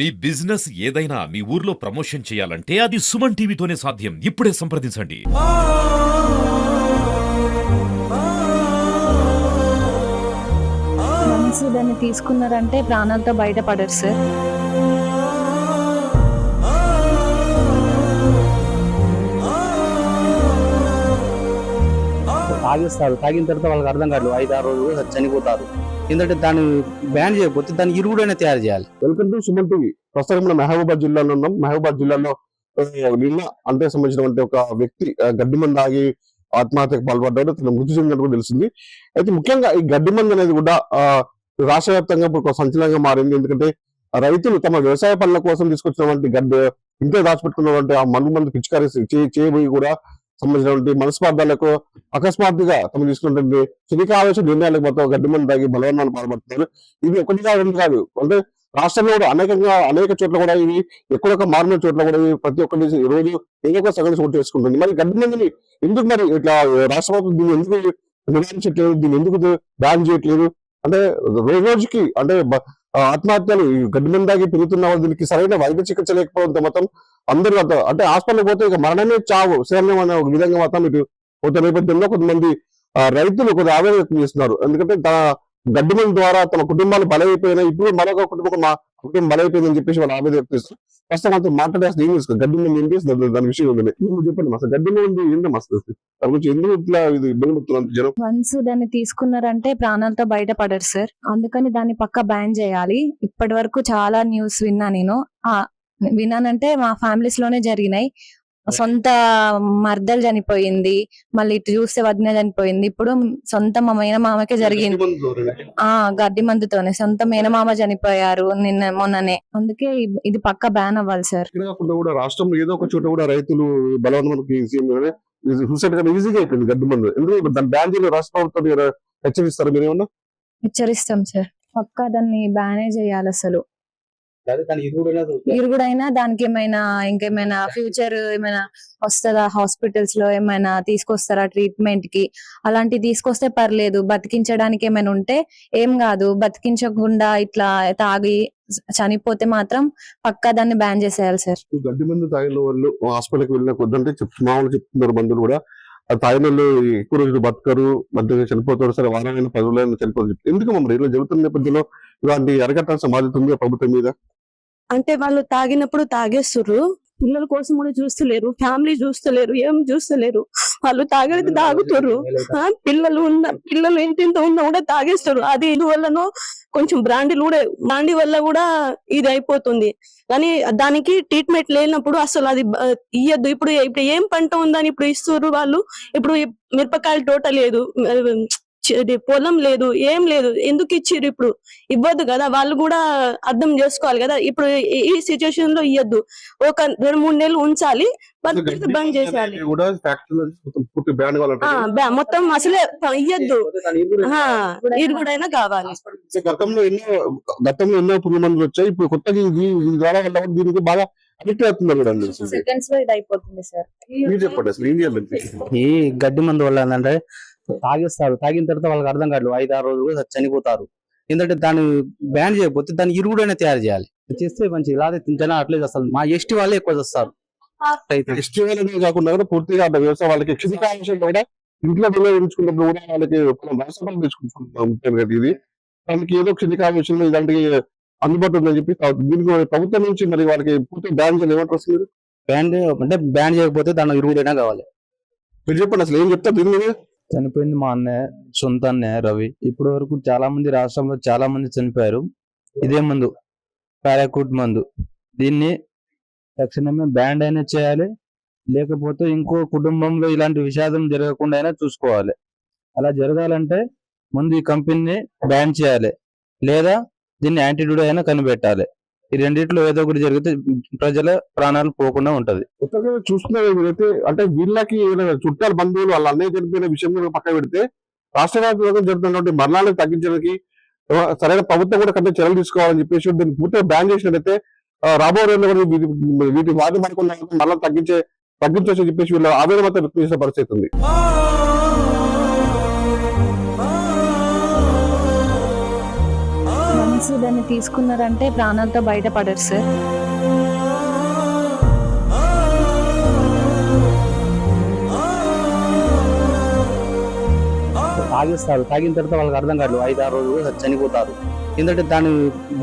మీ business ఏదైనా మీ ఊర్లో promotion చేయాలంటే అది సుమన్ టీవీతోనే సాధ్యం. ఇప్పుడే సంప్రదించండి. దాన్ని తీసుకున్నారంటే ప్రాణాలతో బయటపడరు సార్ తాగిస్తారు. తాగిన తర్వాత వాళ్ళకి అర్థం కాదు. ఐదు ఆరు రోజులు చనిపోతారు. ఎందుకంటే దాన్ని బ్యాన్ చేయకపోతే దాన్ని ఇరుగుడైనా తయారు చేయాలి. Welcome to Suman TV. ప్రస్తుతం మనం మహబూబాద్ జిల్లాలో ఉన్నాం. మహబూబాద్ జిల్లాలో నిన్న అంటే సంబంధించినటువంటి ఒక వ్యక్తి గడ్డి మంది ఆగి ఆత్మహత్యకు పాల్పడ్డాడు. తన మృతి చెందినట్టు కూడా తెలిసింది అయితే ముఖ్యంగా ఈ గడ్డి మంది అనేది కూడా ఆ, రాష్ట్ర వ్యాప్తంగా ఇప్పుడు సంచలనంగా మారింది. ఎందుకంటే రైతులు తమ వ్యవసాయ పనుల కోసం తీసుకొచ్చినటువంటి గడ్డి ఇంట్లో దాచిపెట్టుకున్నటువంటి ఆ మందు మందు పిచికారీ చేయబోయి కూడా సంబంధించినటువంటి మనస్పార్థాలకు అకస్మాత్తుగా తమ తీసుకున్నటువంటి క్షణిక ఆవేశ నిర్ణయాలకు మొత్తం గడ్డి మంది తాగి బలవన్నాలు పాల్పడుతున్నారు. ఇది ఒకటి కాదు రెండు కాదు. అంటే రాష్ట్రంలో కూడా అనేకంగా అనేక చోట్ల కూడా ఇవి ఎక్కడొక మారిన చోట్ల కూడా ఇవి ప్రతి ఒక్కటి రోజు ఏదో ఒక సగం చోటు చేసుకుంటుంది. మరి గడ్డి మందిని ఎందుకు మరి ఇట్లా రాష్ట్ర ప్రభుత్వం దీన్ని ఎందుకు నివారించట్లేదు? దీన్ని ఎందుకు బ్యాన్ చేయట్లేదు? అంటే రోజు రోజుకి అంటే ఆత్మహత్యలు ఈ గడ్డి దాగి పెరుగుతున్న వాళ్ళు దీనికి సరైన వైద్య చికిత్స లేకపోవడంతో మొత్తం అందరూ అంటే హాస్పిటల్ పోతే ఇక మరణమే చావు. శరణ్యం అనే ఒక విధంగా మొత్తం ఇటు పోతే నేపథ్యంలో కొంతమంది రైతులు కొద్దిగా ఆవేదన వ్యక్తం చేస్తున్నారు. ఎందుకంటే తన గడ్డి ద్వారా తమ కుటుంబాలు బలైపోయినా ఇప్పుడు మరొక కుటుంబం మా కుటుంబం బలైపోయిందని చెప్పేసి వాళ్ళు ఆవేదన వ్యక్తం ప్రస్తుతం అంతా మాట్లాడే ఏం తెలుసు? గడ్డి మంది ఏంటి దాని- విషయం ఉంది మీరు చెప్పండి మస్తు గడ్డి మంది ఏంటో మస్తు దాని గురించి ఎందుకు ఇట్లా ఇది ఇబ్బంది జనం? వన్స్ దాన్ని తీసుకున్నారంటే ప్రాణాలతో బయటపడరు సార్ అందుకని దాన్ని పక్క బ్యాన్ చేయాలి. ఇప్పటి వరకు చాలా న్యూస్ విన్నా నేను. ఆ విన్నానంటే మా ఫ్యామిలీస్లోనే జరిగినాయి. సొంత మర్దలు చనిపోయింది మళ్ళీ ఇటు చూస్తే వదిన చనిపోయింది. ఇప్పుడు సొంత మా మేనమామకే జరిగింది. ఆ గడ్డి మందుతోనే. సొంత మేనమామ చనిపోయారు నిన్న మొన్ననే. అందుకే ఇది పక్క బ్యాన్ అవ్వాలి సార్ కాకుండా కూడా రాష్ట్రంలో ఏదో ఒక చోట కూడా రైతులు సూసైడ్ ఈజీగా అయిపోయింది గడ్డి మందు. ఎందుకంటే దాని బ్యాన్ చేయలేదు? రాష్ట్ర ప్రభుత్వం మీరు హెచ్చరిస్తారు మీరు ఏమన్నా? హెచ్చరిస్తాం సార్ పక్కా దాన్ని బ్యానే చేయాలి అసలు. ఇరుగుడైనా ఇరుగుడైనా దానికి ఏమైనా ఇంకేమైనా ఫ్యూచర్ ఏమైనా వస్తుందా? హాస్పిటల్స్లో ఏమైనా తీసుకొస్తారా ట్రీట్మెంట్కి అలాంటివి తీసుకొస్తే పర్లేదు. బతికించడానికి ఏమైనా ఉంటే ఏం కాదు. బతికించకుండా ఇట్లా తాగి చనిపోతే మాత్రం పక్కా దాన్ని బ్యాన్ చేసేయాలి సార్. గడ్డి మందు తాగిన వాళ్ళు హాస్పిటల్కి వెళ్ళిన కొద్దంటే మామూలు చెప్తున్నారు మందులు కూడా. ఆ తాగిన వాళ్ళు ఎక్కువ రోజులు బతకరు మధ్యగా చనిపోతారు సరే వారాలైనా పది రోజులైనా చనిపోతారు. ఎందుకు మమ్మల్ని ఇలా జరుగుతున్న నేపథ్యంలో ఇలాంటి అరగట్టాల్సిన బాధ్యత ఉంది ప్రభుత్వం మీద? అంటే వాళ్ళు తాగినప్పుడు తాగేస్తుర్రు. పిల్లల కోసం కూడా చూస్తలేరు. ఫ్యామిలీ చూస్తలేరు. ఏం చూస్తలేరు. వాళ్ళు తాగేది తాగుతుర్రు. ఆ, పిల్లలు ఉన్న పిల్లలు ఇంటింత ఉన్నా కూడా తాగేస్తారు అది వల్లనో కొంచెం బ్రాండీలు కూడా బ్రాండీ వల్ల కూడా ఇది అయిపోతుంది. కానీ దానికి ట్రీట్మెంట్ లేనప్పుడు అసలు అది ఇయ్యద్దు. ఇప్పుడు ఇప్పుడు ఏం పంట ఉందని ఇప్పుడు ఇస్తుర్రు వాళ్ళు? ఇప్పుడు మిరపకాయల తోట లేదు. పొలం లేదు ఏం లేదు ఎందుకు ఇచ్చిర్రు ఇప్పుడు? ఇవ్వద్దు కదా వాళ్ళు కూడా అర్థం చేసుకోవాలి కదా ఇప్పుడు ఈ- సిచ్యుయేషన్లో ఇవ్వద్దు ఒక రెండు మూడు నెలలు ఉంచాలి బంద్ చేసేయాలి. కూడా మొత్తం అసలే ఇయ్యద్దు. ఇరుగుడైనా కావాలి. గతంలో ఎన్నో గతంలో ఎన్నో పురుగు మందులు వచ్చాయి ఇప్పుడు కొత్తగా ఇది ఇది కూడా దీనికి బాగా అడిక్ట్ అవుతున్నారు కూడా అందరూ. సెకండ్స్లో ఇది అయిపోతుంది సార్ మీరు చెప్పండి అసలు ఏం చేయాలి ఈ గడ్డి మందు వల్ల ఏంటంటే తాగిస్తారు. తాగిన తర్వాత వాళ్ళకి అర్థం కాదు ఐదు ఆరు రోజులు చనిపోతారు. ఎందుకంటే దాన్ని బ్యాన్ చేయకపోతే దాన్ని ఇరుగుడైనా తయారు చేయాలి. చేస్తే మంచి ఇలా జనం అట్లే చేస్తారు. మా ఎస్టీ వాళ్ళే ఎక్కువ చేస్తారు. ఫెస్టివల్ అనేది కాకుండా కూడా పూర్తిగా అంటే వ్యవసాయం వాళ్ళకి క్షణిక ఆవశ్యం కూడా ఇంట్లో వినియోగించుకున్నప్పుడు కూడా వాళ్ళకి రాష్ట్రాలు తెచ్చుకుంటున్నాం ఇది. దానికి ఏదో క్షణిక ఆవశ్యంలో ఇలాంటి అందుబాటులో ఉందని చెప్పి దీనికి ప్రభుత్వం నుంచి మరి వాళ్ళకి పూర్తి బ్యాన్ చేయాలి ఏమంటారు మీరు? బ్యాన్ అంటే బ్యాన్ చేయకపోతే దాన్ని ఇరుగుడైనా కావాలి. మీరు చెప్పండి అసలు ఏం చెప్తారు దీని మీద? చనిపోయింది మా అన్నయ్య సొంత అన్నయ్య రవి. ఇప్పటి వరకు చాలా మంది రాష్ట్రంలో చాలా మంది చనిపోయారు. ఇదే మందు పారాకూట్ మందు. దీన్ని తక్షణమే బ్యాండ్ అయినా చేయాలి. లేకపోతే ఇంకో కుటుంబంలో ఇలాంటి విషాదం జరగకుండా అయినా చూసుకోవాలి. అలా జరగాలంటే ముందు ఈ కంపెనీని బ్యాన్ చేయాలి. లేదా దీన్ని యాంటీడోట్ అయినా కనిపెట్టాలి. ఈ రెండిట్లో ఏదో ఒకటి జరిగితే ప్రజల ప్రాణాలు పోకుండా ఉంటది. కొత్తగా చూస్తున్నారు మీరైతే అంటే వీళ్ళకి ఏదైనా చుట్టాల బంధువులు వాళ్ళ అన్నయ్య చనిపోయిన విషయం కూడా పక్కన పెడితే రాష్ట్ర వ్యాప్తంగా జరుగుతున్నటువంటి మరణాలను తగ్గించడానికి సరైన ప్రభుత్వం కూడా కంటే చర్యలు తీసుకోవాలని చెప్పేసి దీన్ని పూర్తిగా బ్యాన్ చేసినట్లయితే ఆ, రాబోయే రోజుల్లో కూడా వీటి వీటి వాటి మరికొన్న మరణాలు తగ్గించే తగ్గించవచ్చు అని చెప్పేసి వీళ్ళ ఆవేదన మాత్రం వ్యక్తం చేసే పరిస్థితి ఉంది. వన్స్ దాన్ని తీసుకున్నారంటే ప్రాణాలతో బయటపడరు సార్ తాగిస్తారు. తాగిన తర్వాత వాళ్ళకి అర్థం కాదు ఐదు ఆరు రోజులు చనిపోతారు. ఎందుకంటే దాన్ని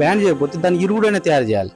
బ్యాన్ చేయకపోతే దాన్ని ఇరుగుడైనా తయారు చేయాలి.